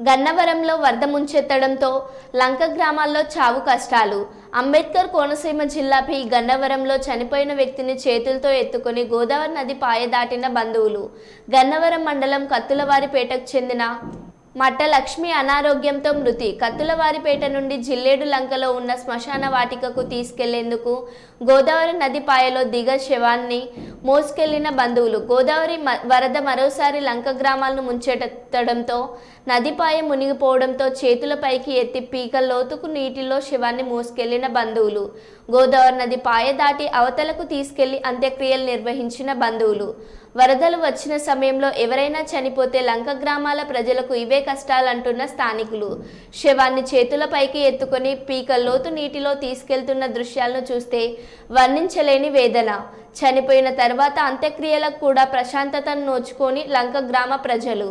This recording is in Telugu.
గన్నవరంలో వరద ముంచెత్తడంతో లంక గ్రామాల్లో చావు కష్టాలు. అంబేద్కర్ కోనసీమ జిల్లా పి గన్నవరంలో చనిపోయిన వ్యక్తిని చేతులతో ఎత్తుకొని గోదావరి నది పాయ దాటిన బంధువులు. గన్నవరం మండలం కత్తులవారిపేటకు చెందిన మట్ట లక్ష్మి అనారోగ్యంతో మృతి. కత్తులవారిపేట నుండి జిల్లేడు లంకలో ఉన్న శ్మశాన వాటికకు తీసుకెళ్ళేందుకు గోదావరి నది పాయలో దిగ శవాన్ని మోసుకెళ్ళిన బంధువులు. గోదావరి మ- వరద మరోసారి లంక గ్రామాలను ముంచెత్తడంతో నదిపాయ మునిగిపోవడంతో చేతులపైకి ఎత్తి పీక లోతుకు నీటిలో శివాన్ని మోసుకెళ్ళిన బంధువులు. గోదావరి నది పాయ దాటి అవతలకు తీసుకెళ్ళి అంత్యక్రియలు నిర్వహించిన బంధువులు. వరదలు వచ్చిన సమయంలో ఎవరైనా చనిపోతే లంక గ్రామాల ప్రజలకు ఇవే కష్టాలంటున్న స్థానికులు. శవాన్ని చేతులపైకి ఎత్తుకొని పీక లోతు నీటిలో తీసుకెళ్తున్న దృశ్యాలను చూస్తే వర్ణించలేని వేదన. చనిపోయిన తర్వాత అంత్యక్రియలకు కూడా ప్రశాంతతను నోచుకొని లంక గ్రామ ప్రజలు.